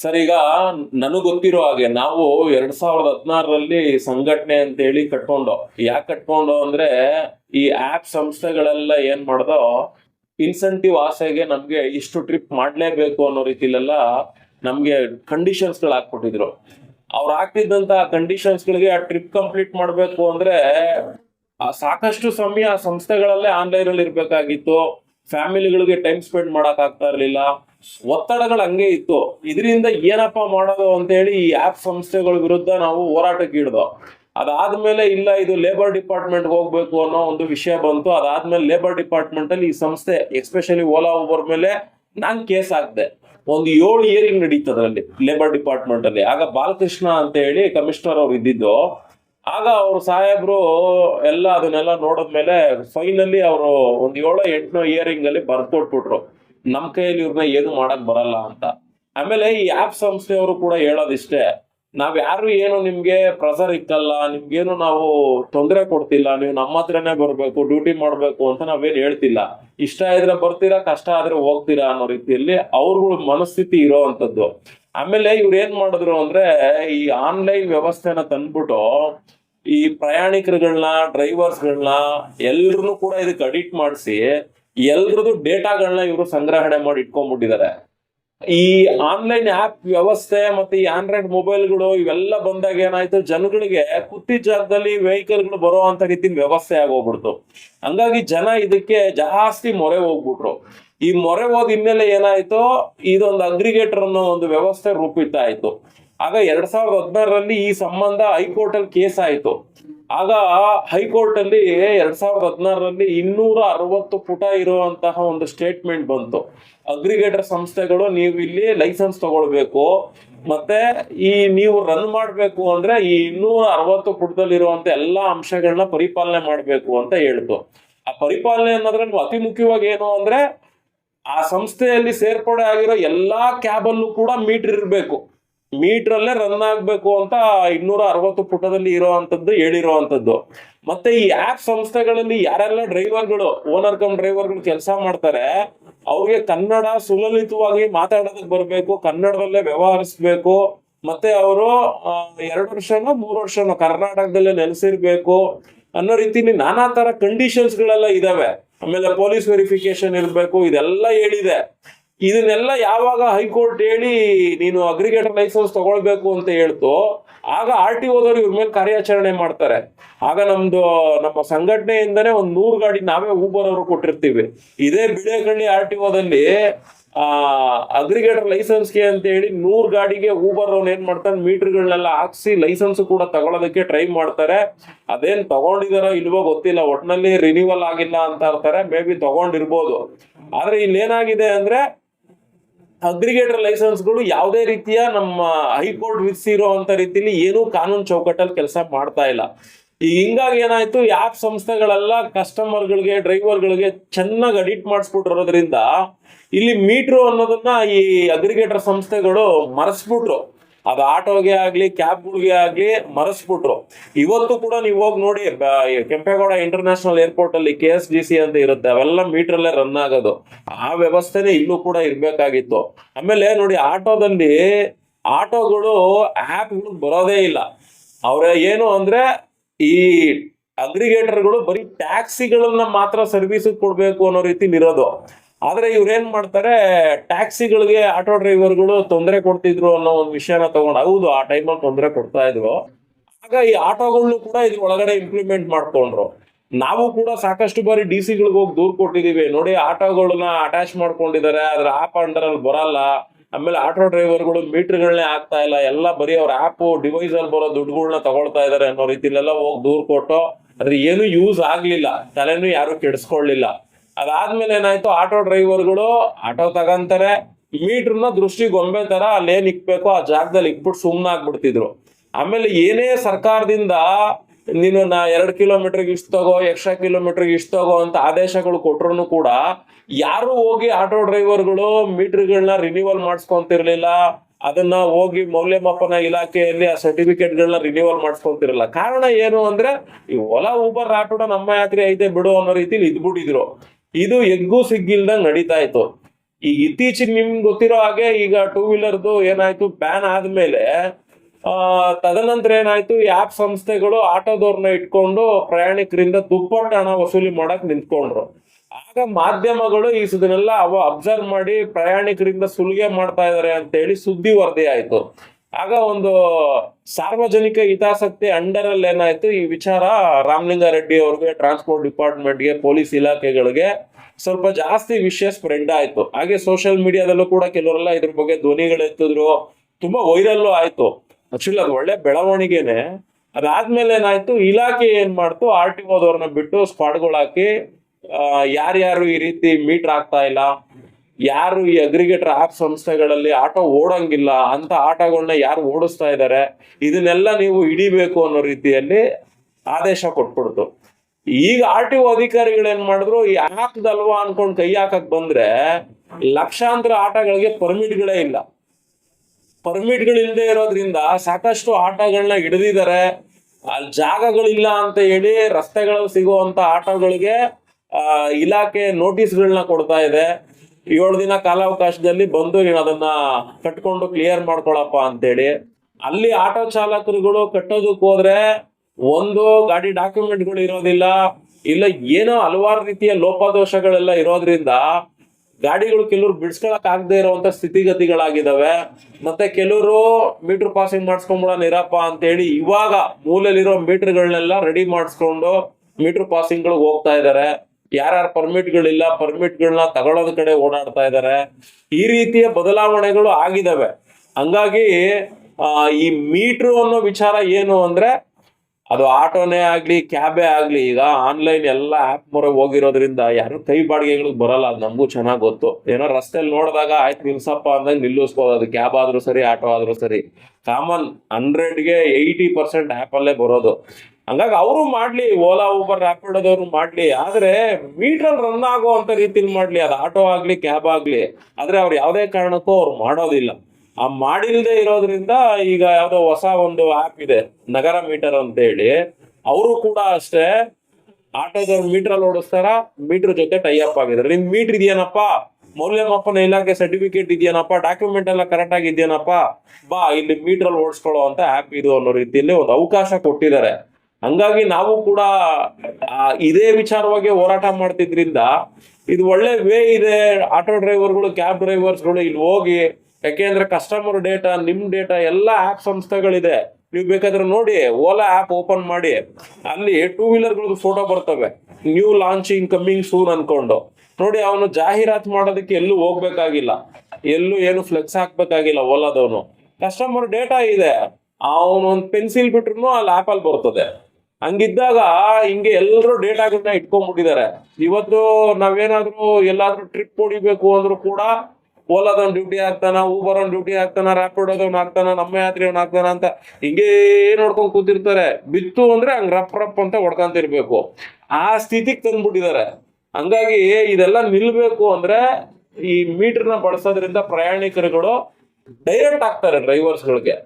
Sir, ಈಗ ನನಗ್ ಗೊತ್ತಿರೋ ಹಾಗೆ ನಾವು ಎರಡ್ ಸಾವಿರದ ಹದಿನಾರರಲ್ಲಿ ಸಂಘಟನೆ ಅಂತ ಹೇಳಿ ಕಟ್ಕೊಂಡು, ಯಾಕೆ ಕಟ್ಕೊಂಡು ಅಂದ್ರೆ ಈ ಆಪ್ ಸಂಸ್ಥೆಗಳೆಲ್ಲ ಏನ್ ಮಾಡ್ದೋ ಇನ್ಸೆಂಟಿವ್ ಆಸೆಗೆ ನಮ್ಗೆ ಇಷ್ಟು ಟ್ರಿಪ್ ಮಾಡ್ಲೇಬೇಕು ಅನ್ನೋ ರೀತಿಲೆಲ್ಲ ನಮ್ಗೆ ಕಂಡೀಷನ್ಸ್ಗಳು ಹಾಕ್ಬಿಟ್ಟಿದ್ರು ಅವ್ರು ಹಾಕ್ತಿದ್ದಂತ ಕಂಡೀಷನ್ಸ್ ಗಳಿಗೆ ಆ ಟ್ರಿಪ್ ಕಂಪ್ಲೀಟ್ ಮಾಡ್ಬೇಕು ಅಂದ್ರೆ ಸಾಕಷ್ಟು ಸಮಯ ಸಂಸ್ಥೆಗಳಲ್ಲೇ ಆನ್ಲೈನ್ ಅಲ್ಲಿ ಇರ್ಬೇಕಾಗಿತ್ತು ಫ್ಯಾಮಿಲಿಗಳಿಗೆ ಟೈಮ್ ಸ್ಪೆಂಡ್ ಮಾಡಕ್ ಆಗ್ತಾ ಇರ್ಲಿಲ್ಲ. ಒತ್ತಡಗಳು ಹಂಗೆ ಇತ್ತು. ಇದರಿಂದ ಏನಪ್ಪಾ ಮಾಡೋದು ಅಂತ ಹೇಳಿ ಈ ಆಪ್ ಸಂಸ್ಥೆಗಳ ವಿರುದ್ಧ ನಾವು ಹೋರಾಟಕ್ಕೆ ಇಡ್ದು ಅದಾದ್ಮೇಲೆ ಇಲ್ಲ, ಇದು ಲೇಬರ್ ಡಿಪಾರ್ಟ್ಮೆಂಟ್ ಹೋಗ್ಬೇಕು ಅನ್ನೋ ಒಂದು ವಿಷಯ ಬಂತು. ಅದಾದ್ಮೇಲೆ ಲೇಬರ್ ಡಿಪಾರ್ಟ್ಮೆಂಟ್ ಅಲ್ಲಿ ಈ ಸಂಸ್ಥೆ ಎಸ್ಪೆಷಲಿ ಓಲಾ ಊಬರ್ ಮೇಲೆ ನಾನ್ ಕೇಸ್ ಹಾಕ್ದೆ. ಒಂದು ಏಳು ಇಯರಿಂಗ್ ನಡೀತು ಅದರಲ್ಲಿ ಲೇಬರ್ ಡಿಪಾರ್ಟ್ಮೆಂಟ್ ಅಲ್ಲಿ. ಆಗ ಬಾಲಕೃಷ್ಣ ಅಂತ ಹೇಳಿ ಕಮಿಷನರ್ ಅವ್ರು ಇದ್ದಿದ್ದು. ಆಗ ಅವರು ಸಾಹೇಬ್ರು ಎಲ್ಲ ಅದನ್ನೆಲ್ಲ ನೋಡಿದ್ಮೇಲೆ ಫೈನಲಿ ಅವರು ಒಂದು ಏಳು ಎಂಟನೋ ಇಯರಿಂಗ್ ಅಲ್ಲಿ ಬರ್ಕೊಟ್ಬಿಟ್ರು. ನಮ್ ಕೈಯಲ್ಲಿ ಇವ್ರನ್ನ ಏನು ಮಾಡಕ್ ಬರಲ್ಲ ಅಂತ. ಆಮೇಲೆ ಈ ಆಪ್ ಸಂಸ್ಥೆಯವರು ಕೂಡ ಹೇಳೋದಿಷ್ಟೇ, ನಾವ್ ಯಾರು ಏನು ನಿಮ್ಗೆ ಪ್ರೆಸರ್ ಇಕ್ಕಲ್ಲ, ನಿಮ್ಗೇನು ನಾವು ತೊಂದರೆ ಕೊಡ್ತಿಲ್ಲ, ನೀವು ನಮ್ಮ ಹತ್ರನೇ ಬರ್ಬೇಕು ಡ್ಯೂಟಿ ಮಾಡ್ಬೇಕು ಅಂತ ನಾವೇನು ಹೇಳ್ತಿಲ್ಲ. ಇಷ್ಟ ಇದ್ರೆ ಬರ್ತೀರಾ, ಕಷ್ಟ ಆದ್ರೆ ಹೋಗ್ತೀರಾ ಅನ್ನೋ ರೀತಿಯಲ್ಲಿ ಅವ್ರಗಳ ಮನಸ್ಥಿತಿ ಇರೋ ಅಂತದ್ದು ಆಮೇಲೆ ಇವ್ರು ಏನ್ ಮಾಡಿದ್ರು ಅಂದ್ರೆ, ಈ ಆನ್ಲೈನ್ ವ್ಯವಸ್ಥೆನ ತಂದ್ಬಿಟ್ಟು ಈ ಪ್ರಯಾಣಿಕರುಗಳನ್ನ ಡ್ರೈವರ್ಸ್ಗಳನ್ನ ಎಲ್ರನ್ನೂ ಕೂಡ ಇದಕ್ಕೆ ಅಡಿಟ್ ಮಾಡಿಸಿ ಎಲ್ರದ್ದು ಡೇಟಾಗಳನ್ನ ಇವರು ಸಂಗ್ರಹಣೆ ಮಾಡಿ ಇಟ್ಕೊಂಡ್ಬಿಟ್ಟಿದ್ದಾರೆ. ಈ ಆನ್ಲೈನ್ ಆಪ್ ವ್ಯವಸ್ಥೆ ಮತ್ತೆ ಈ ಆಂಡ್ರಾಯ್ಡ್ ಮೊಬೈಲ್ಗಳು ಇವೆಲ್ಲ ಬಂದಾಗ ಏನಾಯ್ತು? ಜನಗಳಿಗೆ ಕುತ್ತಿ ಜಾಗದಲ್ಲಿ ವೆಹಿಕಲ್ಗಳು ಬರೋ ಅಂತ ರೀತಿ ವ್ಯವಸ್ಥೆ ಆಗೋಗ್ಬಿಡ್ತು. ಹಂಗಾಗಿ ಜನ ಇದಕ್ಕೆ ಜಾಸ್ತಿ ಮೊರೆ ಹೋಗ್ಬಿಟ್ರು. ಈ ಮೊರೆ ಹೋದ ಹಿನ್ನೆಲೆ ಏನಾಯ್ತು? ಇದೊಂದು ಅಗ್ರಿಗೇಟರ್ ಅನ್ನೋ ಒಂದು ವ್ಯವಸ್ಥೆ ರೂಪಿತ ಆಯ್ತು ಆಗ ಎರಡ್ ಸಾವಿರದ ಹದಿನಾರರಲ್ಲಿ ಈ ಸಂಬಂಧ ಹೈಕೋರ್ಟ್ ಅಲ್ಲಿ ಕೇಸ್ ಆಯ್ತು. ಆಗ ಹೈಕೋರ್ಟ್ ಅಲ್ಲಿ ಎರಡ್ ಸಾವಿರದ ಹದಿನಾರರಲ್ಲಿ ಇನ್ನೂರ ಅರವತ್ತು ಪುಟ ಇರುವಂತಹ ಒಂದು ಸ್ಟೇಟ್ಮೆಂಟ್ ಬಂತು. ಅಗ್ರಿಗೇಟರ್ ಸಂಸ್ಥೆಗಳು ನೀವು ಇಲ್ಲಿ ಲೈಸೆನ್ಸ್ ತಗೊಳ್ಬೇಕು. ಮತ್ತೆ ಈ ನೀವು ರನ್ ಮಾಡಬೇಕು ಅಂದ್ರೆ ಈ ಇನ್ನೂರ ಅರವತ್ತು ಪುಟದಲ್ಲಿ ಇರುವಂತ ಎಲ್ಲಾ ಅಂಶಗಳನ್ನ ಪರಿಪಾಲನೆ ಮಾಡಬೇಕು ಅಂತ ಹೇಳ್ತು. ಆ ಪರಿಪಾಲನೆ ಅನ್ನೋದ್ರಲ್ಲಿ ಅತಿ ಮುಖ್ಯವಾಗಿ ಏನು ಅಂದ್ರೆ ಆ ಸಂಸ್ಥೆಯಲ್ಲಿ ಸೇರ್ಪಡೆ ಆಗಿರೋ ಎಲ್ಲಾ ಕ್ಯಾಬಲ್ಲೂ ಕೂಡ ಮೀಟರ್ ಇರಬೇಕು. ಮೀಟರ್ ಅಲ್ಲೇ ರನ್ ಆಗ್ಬೇಕು ಅಂತ ಇನ್ನೂರ ಅರವತ್ತು ಪುಟದಲ್ಲಿ ಇರುವಂತದ್ದು ಹೇಳಿರುವಂತದ್ದು ಮತ್ತೆ ಈ ಆಪ್ ಸಂಸ್ಥೆಗಳಲ್ಲಿ ಯಾರೆಲ್ಲ ಡ್ರೈವರ್ಗಳು, ಓನರ್ ಕಮ್ ಡ್ರೈವರ್ಗಳು ಕೆಲಸ ಮಾಡ್ತಾರೆ, ಅವ್ರಿಗೆ ಕನ್ನಡ ಸುಲಲಿತವಾಗಿ ಮಾತಾಡೋದಕ್ಕೆ ಬರಬೇಕು, ಕನ್ನಡದಲ್ಲೇ ವ್ಯವಹರಿಸ್ಬೇಕು, ಮತ್ತೆ ಅವರು ಎರಡು ವರ್ಷನೋ, ಮೂರು ವರ್ಷನೋ ಕರ್ನಾಟಕದಲ್ಲೇ ನೆಲೆಸಿರ್ಬೇಕು ಅನ್ನೋ ರೀತಿಲಿ ನಾನಾ ತರ ಕಂಡೀಷನ್ಸ್ ಗಳೆಲ್ಲ ಇದಾವೆ. ಆಮೇಲೆ ಪೊಲೀಸ್ ವೆರಿಫಿಕೇಶನ್ ಇರಬೇಕು, ಇದೆಲ್ಲ ಹೇಳಿದೆ. ಇದನ್ನೆಲ್ಲ ಯಾವಾಗ ಹೈಕೋರ್ಟ್ ಹೇಳಿ ನೀನು ಅಗ್ರಿಗೇಟರ್ ಲೈಸೆನ್ಸ್ ತಗೊಳ್ಬೇಕು ಅಂತ ಹೇಳ್ತು, ಆಗ ಆರ್ ಟಿ ಓದವ್ರು ಇವ್ರ ಮೇಲೆ ಕಾರ್ಯಾಚರಣೆ ಮಾಡ್ತಾರೆ. ಆಗ ನಮ್ದು, ನಮ್ಮ ಸಂಘಟನೆಯಿಂದನೇ ಒಂದ್ ನೂರು ಗಾಡಿ ನಾವೇ ಊಬರ್ ಅವರು ಕೊಟ್ಟಿರ್ತೀವಿ. ಇದೇ ಬಿಳೆಗಳ್ಳಿ ಆರ್ ಟಿ ಓದಲ್ಲಿ ಆ ಅಗ್ರಿಗೇಟರ್ ಲೈಸೆನ್ಸ್ಗೆ ಅಂತ ಹೇಳಿ ನೂರ್ ಗಾಡಿಗೆ ಊಬರ್ ಅವ್ನು ಏನ್ ಮಾಡ್ತಾನೆ ಮೀಟರ್ಗಳನ್ನೆಲ್ಲ ಹಾಕ್ಸಿ ಲೈಸೆನ್ಸ್ ಕೂಡ ತಗೊಳೋದಕ್ಕೆ ಟ್ರೈ ಮಾಡ್ತಾರೆ. ಅದೇನ್ ತಗೊಂಡಿದಾರೋ ಇಲ್ವೋ ಗೊತ್ತಿಲ್ಲ, ಒಟ್ನಲ್ಲಿ ರಿನ್ಯೂವಲ್ ಆಗಿಲ್ಲ ಅಂತ ಇರ್ತಾರೆ ಮೇ ಬಿ ತಗೊಂಡಿರ್ಬೋದು. ಆದ್ರೆ ಇಲ್ಲಿ ಏನಾಗಿದೆ ಅಂದ್ರೆ ಅಗ್ರಿಗೇಟರ್ ಲೈಸೆನ್ಸ್ಗಳು ಯಾವುದೇ ರೀತಿಯ ನಮ್ಮ ಹೈಕೋರ್ಟ್ ವಿಧಿಸಿರೋ ಅಂತ ರೀತಿಲಿ ಏನೂ ಕಾನೂನು ಚೌಕಟ್ಟಲ್ಲಿ ಕೆಲಸ ಮಾಡ್ತಾ ಇಲ್ಲ. ಈಗ ಹಿಂಗಾಗಿ ಏನಾಯ್ತು, ಯಾಪ್ ಸಂಸ್ಥೆಗಳೆಲ್ಲ ಕಸ್ಟಮರ್ಗಳಿಗೆ, ಡ್ರೈವರ್ಗಳಿಗೆ ಚೆನ್ನಾಗಿ ಅಡಿಟ್ ಮಾಡಿಸ್ಬಿಟ್ಟಿರೋದ್ರಿಂದ, ಇಲ್ಲಿ ಮೀಟ್ರು ಅನ್ನೋದನ್ನ ಈ ಅಗ್ರಿಗೇಟರ್ ಸಂಸ್ಥೆಗಳು ಮರೆಸ್ಬಿಟ್ರು. ಅದು ಆಟೋಗೆ ಆಗ್ಲಿ, ಕ್ಯಾಬ್ಗಳಿಗೆ ಆಗ್ಲಿ ಮರೆಸ್ಬಿಟ್ರು. ಇವತ್ತು ಕೂಡ ನೀವು ಹೋಗಿ ನೋಡಿ ಕೆಂಪೇಗೌಡ ಇಂಟರ್ನ್ಯಾಷನಲ್ ಏರ್ಪೋರ್ಟ್ ಅಲ್ಲಿ ಕೆ ಎಸ್ ಡಿ ಸಿ ಅಂತ ಇರುತ್ತೆ, ಅವೆಲ್ಲ ಮೀಟರ್ ಅಲ್ಲೇ ರನ್ ಆಗೋದು. ಆ ವ್ಯವಸ್ಥೆನೇ ಇಲ್ಲೂ ಕೂಡ ಇರ್ಬೇಕಾಗಿತ್ತು. ಆಮೇಲೆ ನೋಡಿ, ಆಟೋದಲ್ಲಿ ಆಟೋಗಳು ಆ್ಯಪ್ಗಳು ಬರೋದೇ ಇಲ್ಲ. ಅವ್ರ ಏನು ಅಂದ್ರೆ, ಈ ಅಗ್ರಿಗೇಟರ್ಗಳು ಬರೀ ಟ್ಯಾಕ್ಸಿಗಳನ್ನ ಮಾತ್ರ ಸರ್ವಿಸ್ ಕೊಡ್ಬೇಕು ಅನ್ನೋ ರೀತಿ ಇರೋದು. ಆದ್ರೆ ಇವ್ರೇನ್ ಮಾಡ್ತಾರೆ ಟ್ಯಾಕ್ಸಿಗಳಿಗೆ ಆಟೋ ಡ್ರೈವರ್ಗಳು ತೊಂದರೆ ಕೊಡ್ತಿದ್ರು ಅನ್ನೋ ಒಂದು ವಿಷಯನ ತಗೊಂಡು, ಹೌದು, ಆ ಟೈಮಲ್ಲಿ ತೊಂದರೆ ಕೊಡ್ತಾ ಇದ್ರು ಆಗ ಈ ಆಟೋಗಳನ್ನು ಕೂಡ ಇದ್ರ ಒಳಗಡೆ ಇಂಪ್ಲಿಮೆಂಟ್ ಮಾಡ್ಕೊಂಡ್ರು. ನಾವು ಕೂಡ ಸಾಕಷ್ಟು ಬಾರಿ ಡಿ ಸಿಗಳಿಗೆ ಹೋಗಿ ದೂರ್ ಕೊಟ್ಟಿದೀವಿ. ನೋಡಿ ಆಟೋಗಳನ್ನ ಅಟ್ಯಾಚ್ ಮಾಡ್ಕೊಂಡಿದ್ದಾರೆ ಅದ್ರ ಆಪ್ ಅಂಡರ್ ಅಲ್ಲಿ ಬರಲ್ಲ. ಆಮೇಲೆ ಆಟೋ ಡ್ರೈವರ್ಗಳು ಮೀಟರ್ಗಳನ್ನೇ ಆಗ್ತಾ ಇಲ್ಲ. ಎಲ್ಲ ಬರೀ ಅವ್ರ ಆಪ್ ಡಿವೈಸ್ ಅಲ್ಲಿ ಬರೋ ದುಡ್ಡುಗಳನ್ನ ತಗೊಳ್ತಾ ಇದಾರೆ ಅನ್ನೋ ರೀತಿಲೆಲ್ಲ ಹೋಗಿ ದೂರ್ ಕೊಟ್ಟು, ಅದ್ರ ಏನು ಯೂಸ್ ಆಗ್ಲಿಲ್ಲ. ತಲೆನೂ ಯಾರು ಕೆಡಿಸ್ಕೊಳ್ಳಿಲ್ಲ ಅದಾದ್ಮೇಲೆ ಏನಾಯ್ತು? ಆಟೋ ಡ್ರೈವರ್ಗಳು ಆಟೋ ತಗಂತಾರೆ. ಮೀಟರ್ನ ದೃಷ್ಟಿ ಗೊಂಬೆ ತರ ಅಲ್ಲೇನ್ ಇಕ್ಬೇಕು? ಆ ಜಾಗದಲ್ಲಿ ಇಕ್ಬಿಟ್ಟು ಸುಮ್ನ ಆಗ್ಬಿಡ್ತಿದ್ರು. ಆಮೇಲೆ ಏನೇ ಸರ್ಕಾರದಿಂದ ನೀನು ನಾ ಎರಡು ಕಿಲೋಮೀಟರ್ಗೆ ಇಷ್ಟು ತಗೋ, ಎಕ್ಸ್ಟ್ರಾ ಕಿಲೋಮೀಟರ್ಗೆ ಇಷ್ಟು ತಗೋ ಅಂತ ಆದೇಶಗಳು ಕೊಟ್ರು ಕೂಡ ಯಾರು ಹೋಗಿ ಆಟೋ ಡ್ರೈವರ್ಗಳು ಮೀಟರ್ಗಳನ್ನ ರಿನ್ಯೂವಲ್ ಮಾಡಿಸ್ಕೊಂತಿರ್ಲಿಲ್ಲ. ಅದನ್ನ ಹೋಗಿ ಮೌಲ್ಯಮಾಪನ ಇಲಾಖೆಯಲ್ಲಿ ಆ ಸರ್ಟಿಫಿಕೇಟ್ಗಳನ್ನ ರಿನ್ಯೂವಲ್ ಮಾಡಿಸ್ಕೊಂತಿರಲ್ಲ. ಕಾರಣ ಏನು ಅಂದ್ರೆ ಈ ಒಲ ಊಬರ್ ಆಟೋಟ ನಮ್ಮ ಯಾತ್ರೆ ಐತೆ ಬಿಡು ಅನ್ನೋ ರೀತಿಲಿ ಇದ್ಬಿಟ್ಟಿದ್ರು. ಇದು ಎಗ್ಗೂ ಸಿಗ್ಗಿಲ್ದಂಗ್ ನಡೀತಾ ಇತ್ತು. ಈ ಇತ್ತೀಚೆಗೆ ನಿಮ್ಗೆ ಗೊತ್ತಿರೋ ಹಾಗೆ ಈಗ ಟೂ ವೀಲರ್ದು ಏನಾಯ್ತು ಬ್ಯಾನ್ ಆದ್ಮೇಲೆ, ಆ, ತದನಂತರ ಏನಾಯ್ತು ಆ್ಯಪ್ ಸಂಸ್ಥೆಗಳು ಆಟೋದವ್ರನ್ನ ಇಟ್ಕೊಂಡು ಪ್ರಯಾಣಿಕರಿಂದ ದುಪ್ಪಟ್ಟು ಹಣ ವಸೂಲಿ ಮಾಡಕ್ ನಿಂತ್ಕೊಂಡ್ರು. ಆಗ ಮಾಧ್ಯಮಗಳು ಈ ಇದನ್ನೆಲ್ಲ ಅವ ಅಬ್ಸರ್ವ್ ಮಾಡಿ ಪ್ರಯಾಣಿಕರಿಂದ ಸುಲಿಗೆ ಮಾಡ್ತಾ ಇದಾರೆ ಅಂತ ಹೇಳಿ ಸುದ್ದಿ ವರದಿ ಆಯ್ತು. ಆಗ ಒಂದು ಸಾರ್ವಜನಿಕ ಹಿತಾಸಕ್ತಿ ಅಂಡರ್ ಅಲ್ಲಿ ಏನಾಯ್ತು? ಈ ವಿಚಾರ ರಾಮಲಿಂಗಾರೆಡ್ಡಿ ಅವ್ರಿಗೆ ಟ್ರಾನ್ಸ್ಪೋರ್ಟ್ ಡಿಪಾರ್ಟ್ಮೆಂಟ್ಗೆ ಪೊಲೀಸ್ ಇಲಾಖೆಗಳಿಗೆ ಸ್ವಲ್ಪ ಜಾಸ್ತಿ ವಿಷಯ ಸ್ಪ್ರೆಡ್ ಆಯ್ತು. ಹಾಗೆ ಸೋಷಿಯಲ್ ಮೀಡಿಯಾದಲ್ಲೂ ಕೂಡ ಕೆಲವರೆಲ್ಲ ಇದ್ರ ಬಗ್ಗೆ ಧ್ವನಿಗಳು ಎತ್ತಿದ್ರು ತುಂಬಾ ವೈರಲ್ಲು ಆಯ್ತು. ಆಕ್ಚುಲಿ ಅದು ಒಳ್ಳೆ ಬೆಳವಣಿಗೆನೆ. ಅದಾದ್ಮೇಲೆ ಏನಾಯ್ತು? ಇಲಾಖೆ ಏನ್ ಮಾಡ್ತು? ಆರ್ ಟಿ ಓದವ್ರನ್ನ ಬಿಟ್ಟು ಸ್ಪಾಟ್ಗಳು ಹಾಕಿ ಯಾರ್ಯಾರು ಈ ರೀತಿ ಮೀಟರ್ ಆಗ್ತಾ ಇಲ್ಲ? ಯಾರು ಈ ಅಗ್ರಿಗೇಟರ್ ಆಪ್ ಸಂಸ್ಥೆಗಳಲ್ಲಿ ಆಟೋ ಓಡಂಗಿಲ್ಲ, ಅಂತ ಆಟೋಗಳನ್ನ ಯಾರು ಓಡಿಸ್ತಾ ಇದ್ದಾರೆ ಇದನ್ನೆಲ್ಲ ನೀವು ಹಿಡಿಬೇಕು ಅನ್ನೋ ರೀತಿಯಲ್ಲಿ ಆದೇಶ ಕೊಟ್ಬಿಡ್ತು. ಈಗ ಆರ್ ಟಿ ಒ ಅಧಿಕಾರಿಗಳು ಏನ್ ಮಾಡಿದ್ರು, ಈ ಹಾಕ್ದಲ್ವಾ ಅನ್ಕೊಂಡು ಕೈ ಹಾಕಕ್ ಬಂದ್ರೆ ಲಕ್ಷಾಂತರ ಆಟಗಳಿಗೆ ಪರ್ಮಿಟ್ಗಳೇ ಇಲ್ಲ. ಪರ್ಮಿಟ್ಗಳಿಲ್ಲದೆ ಇರೋದ್ರಿಂದ ಸಾಕಷ್ಟು ಆಟಗಳನ್ನ ಹಿಡಿದಿದ್ದಾರೆ ಅಲ್ಲಿ ಜಾಗಗಳಿಲ್ಲ ಅಂತ ಹೇಳಿ ರಸ್ತೆಗಳಲ್ಲಿ ಸಿಗುವಂತ ಆಟೋಗಳಿಗೆ ಇಲಾಖೆ ನೋಟಿಸ್ಗಳನ್ನ ಕೊಡ್ತಾ ಇದೆ. ಏಳು ದಿನ ಕಾಲಾವಕಾಶದಲ್ಲಿ ಬಂದು ನೀನು ಅದನ್ನ ಕಟ್ಕೊಂಡು ಕ್ಲಿಯರ್ ಮಾಡ್ಕೊಳಪ್ಪ ಅಂತೇಳಿ, ಅಲ್ಲಿ ಆಟೋ ಚಾಲಕರುಗಳು ಕಟ್ಟೋದಕ್ಕೆ ಹೋದ್ರೆ ಒಂದು ಗಾಡಿ ಡಾಕ್ಯುಮೆಂಟ್ಗಳು ಇರೋದಿಲ್ಲ, ಇಲ್ಲ ಏನೋ ಹಲವಾರು ರೀತಿಯ ಲೋಪದೋಷಗಳೆಲ್ಲ ಇರೋದ್ರಿಂದ ಗಾಡಿಗಳು ಕೆಲವರು ಬಿಡಿಸ್ಕೊಳಕ್ ಆಗದೆ ಇರುವಂತ ಸ್ಥಿತಿಗತಿಗಳಾಗಿದ್ದಾವೆ ಮತ್ತೆ ಕೆಲವರು ಮೀಟರ್ ಪಾಸಿಂಗ್ ಮಾಡಿಸ್ಕೊಂಡ್ಬಿಡೋಣ ಇರಪ್ಪ ಅಂತೇಳಿ ಇವಾಗ ಮೂಲೆಯಲ್ಲಿರೋ ಮೀಟರ್ಗಳನ್ನೆಲ್ಲ ರೆಡಿ ಮಾಡಿಸ್ಕೊಂಡು ಮೀಟರ್ ಪಾಸಿಂಗ್ ಹೋಗ್ತಾ ಇದಾರೆ. ಯಾರ್ಯಾರ ಪರ್ಮಿಟ್ಗಳಿಲ್ಲ ಪರ್ಮಿಟ್ಗಳನ್ನ ತಗೊಳ್ಳೋದ್ ಕಡೆ ಓಡಾಡ್ತಾ ಇದ್ದಾರೆ ಈ ರೀತಿಯ ಬದಲಾವಣೆಗಳು ಆಗಿದ್ದಾವೆ ಹಂಗಾಗಿ ಈ ಮೀಟ್ರು ಅನ್ನೋ ವಿಚಾರ ಏನು ಅಂದ್ರೆ, ಅದು ಆಟೋನೇ ಆಗ್ಲಿ, ಕ್ಯಾಬೇ ಆಗ್ಲಿ, ಈಗ ಆನ್ಲೈನ್ ಎಲ್ಲ ಆಪ್ ಮೊರೆ ಹೋಗಿರೋದ್ರಿಂದ ಯಾರು ಕೈ ಬಾಡಿಗೆಗಳಿಗೆ ಬರಲ್ಲ, ಅದು ನಮಗೂ ಚೆನ್ನಾಗಿ ಗೊತ್ತು. ಏನೋ ರಸ್ತೆಯಲ್ಲಿ ನೋಡಿದಾಗ, ಆಯ್ತು ನಿಲ್ಸಪ್ಪ ಅಂದಂಗೆ ನಿಲ್ಲಿಸ್ಬೋದು. ಅದು ಕ್ಯಾಬ್ ಆದ್ರೂ ಸರಿ, ಆಟೋ ಆದ್ರೂ ಸರಿ. ಕಾಮನ್ ಹಂಡ್ರೆಡ್ಗೆ ಏಯ್ಟಿ ಪರ್ಸೆಂಟ್ ಅಲ್ಲೇ ಬರೋದು. ಹಂಗಾಗಿ ಅವರು ಮಾಡ್ಲಿ, ಓಲಾ ಊಬರ್ ರ್ಯಾಪಿಡೋದವ್ರು ಮಾಡ್ಲಿ. ಆದ್ರೆ ಮೀಟರ್ ರನ್ ಆಗೋ ಅಂತ ರೀತಿಲಿ ಮಾಡ್ಲಿ, ಅದು ಆಟೋ ಆಗ್ಲಿ ಕ್ಯಾಬ್ ಆಗ್ಲಿ, ಆದ್ರೆ ಅವ್ರು ಯಾವುದೇ ಕಾರಣಕ್ಕೂ ಅವ್ರು ಮಾಡೋದಿಲ್ಲ. ಆ ಮಾಡಿಲ್ದೇ ಇರೋದ್ರಿಂದ ಈಗ ಯಾವ್ದೋ ಹೊಸ ಒಂದು ಆಪ್ ಇದೆ, ನಗರ ಮೀಟರ್ ಅಂತ ಹೇಳಿ ಅವರು ಕೂಡ ಅಷ್ಟೇ ಆಟೋದವ್ರು ಮೀಟರ್ ಅಲ್ಲಿ ಓಡಿಸ್ತಾರ ಮೀಟರ್ ಜೊತೆ ಟೈ ಅಪ್ ಆಗಿದ್ದಾರೆ ನಿನ್ ಮೀಟರ್ ಇದೆಯೇನಪ್ಪ? ಮೌಲ್ಯಮಾಪನ ಇಲಾಖೆ ಸರ್ಟಿಫಿಕೇಟ್ ಇದೆಯೇನಪ್ಪ? ಡಾಕ್ಯುಮೆಂಟ್ ಎಲ್ಲ ಕರೆಕ್ಟ್ ಆಗಿದೆಯೇನಪ್ಪ? ಬಾ, ಇಲ್ಲಿ ಮೀಟರ್ ಅಲ್ಲಿ ಓಡಿಸ್ಕೊಳ್ಳೋ ಅಂತ ಆಪ್ ಇದು ಅನ್ನೋ ರೀತಿಯಲ್ಲಿ ಒಂದು ಅವಕಾಶ ಕೊಟ್ಟಿದ್ದಾರೆ. ಹಂಗಾಗಿ ನಾವು ಕೂಡ ಇದೇ ವಿಚಾರವಾಗಿ ಹೋರಾಟ ಮಾಡ್ತಿದ್ರಿಂದ ಇದು ಒಳ್ಳೆ ವೇ ಇದೆ. ಆಟೋ ಡ್ರೈವರ್ಗಳು, ಕ್ಯಾಬ್ ಡ್ರೈವರ್ಸ್ಗಳು ಇಲ್ಲಿ ಹೋಗಿ ಯಾಕೆಂದ್ರೆ ಕಸ್ಟಮರ್ ಡೇಟಾ ನಿಮ್ ಡೇಟಾ ಎಲ್ಲ ಆಪ್ ಸಂಸ್ಥೆಗಳಿದೆ. ನೀವು ಬೇಕಾದ್ರೆ ನೋಡಿ, ಓಲಾ ಆಪ್ ಓಪನ್ ಮಾಡಿ. ಅಲ್ಲಿ ಟೂ ವೀಲರ್ಗಳದ್ದು ಫೋಟೋ ಬರ್ತವೆ. ನ್ಯೂ ಲಾಂಚಿಂಗ್ ಕಮ್ಮಿಂಗ್ ಸೂನ್ ಅನ್ಕೊಂಡು. ನೋಡಿ, ಅವನು ಜಾಹೀರಾತು ಮಾಡೋದಕ್ಕೆ ಎಲ್ಲೂ ಹೋಗ್ಬೇಕಾಗಿಲ್ಲ. ಎಲ್ಲೂ ಏನು ಫ್ಲೆಕ್ಸ್ ಹಾಕ್ಬೇಕಾಗಿಲ್ಲ ಓಲಾದವನು. ಕಸ್ಟಮರ್ ಡೇಟಾ ಇದೆ. ಅವನು ಒಂದು ಪೆನ್ಸಿಲ್ ಬಿಟ್ರು ಅಲ್ಲಿ ಆ್ಯಪಲ್ಲಿ ಬರ್ತದೆ. ಹಂಗಿದ್ದಾಗ ಹಿಂಗೆ ಎಲ್ಲರೂ ಡೇಟಾಗಳನ್ನ ಇಟ್ಕೊಂಡ್ಬಿಟ್ಟಿದ್ದಾರೆ. ಇವತ್ತು ನಾವೇನಾದ್ರೂ ಎಲ್ಲಾದ್ರೂ ಟ್ರಿಪ್ ಹೊಡಿಬೇಕು ಅಂದ್ರೂ ಕೂಡ ಓಲಾದವ್ನ ಡ್ಯೂಟಿ ಹಾಕ್ತಾನ ಊಬರ್ ಅವ್ನ ಡ್ಯೂಟಿ ಹಾಕ್ತಾನ ರ್ಯಾಪಿಡೋದವ್ನ ಹಾಕ್ತಾನ ನಮ್ಮ ಯಾತ್ರಿ ಅವ್ನ ಹಾಕ್ತಾನ ಅಂತ ಹಿಂಗೇ ನೋಡ್ಕೊಂಡ್ ಕೂತಿರ್ತಾರೆ. ಬಿತ್ತು ಅಂದ್ರೆ ಹಂಗ್ ರಪ್ ರಪ್ ಅಂತ ಹೊಡ್ಕೊಂತಿರ್ಬೇಕು ಆ ಸ್ಥಿತಿಗೆ ತಂದ್ಬಿಟ್ಟಿದ್ದಾರೆ. ಹಂಗಾಗಿ ಇದೆಲ್ಲ ನಿಲ್ಬೇಕು ಅಂದ್ರೆ ಈ ಮೀಟರ್ನ ಬಳಸೋದ್ರಿಂದ ಪ್ರಯಾಣಿಕರುಗಳು ಡೈರೆಕ್ಟ್ ಆಗ್ತಾರೆ ಡ್ರೈವರ್ಸ್ಗಳಿಗೆ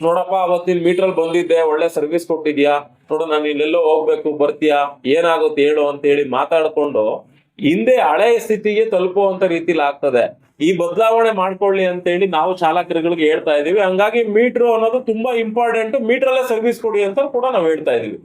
ನೋಡಪ್ಪ, ಅವತ್ತಿನ ಮೀಟರ್ ಬಂದಿದ್ದೆ, ಒಳ್ಳೆ ಸರ್ವಿಸ್ ಕೊಟ್ಟಿದ್ಯಾ? ನೋಡು, ನಾನು ಇಲ್ಲೆಲ್ಲೋ ಹೋಗ್ಬೇಕು, ಬರ್ತೀಯಾ? ಏನಾಗುತ್ತೆ ಹೇಳು ಅಂತ ಹೇಳಿ ಮಾತಾಡ್ಕೊಂಡು ಹಿಂದೆ ಹಳೆ ಸ್ಥಿತಿಗೆ ತಲುಪುವಂತ ರೀತಿಲಿ ಆಗ್ತದೆ. ಈ ಬದಲಾವಣೆ ಮಾಡ್ಕೊಳ್ಳಿ ಅಂತ ಹೇಳಿ ನಾವು ಚಾಲಕರುಗಳಿಗೆ ಹೇಳ್ತಾ ಇದೀವಿ ಹಂಗಾಗಿ ಮೀಟರ್ ಅನ್ನೋದು ತುಂಬಾ ಇಂಪಾರ್ಟೆಂಟ್ ಮೀಟರ್ ಅಲ್ಲೇ ಸರ್ವಿಸ್ ಕೊಡಿ ಅಂತ ಕೂಡ ನಾವು ಹೇಳ್ತಾ ಇದೀವಿ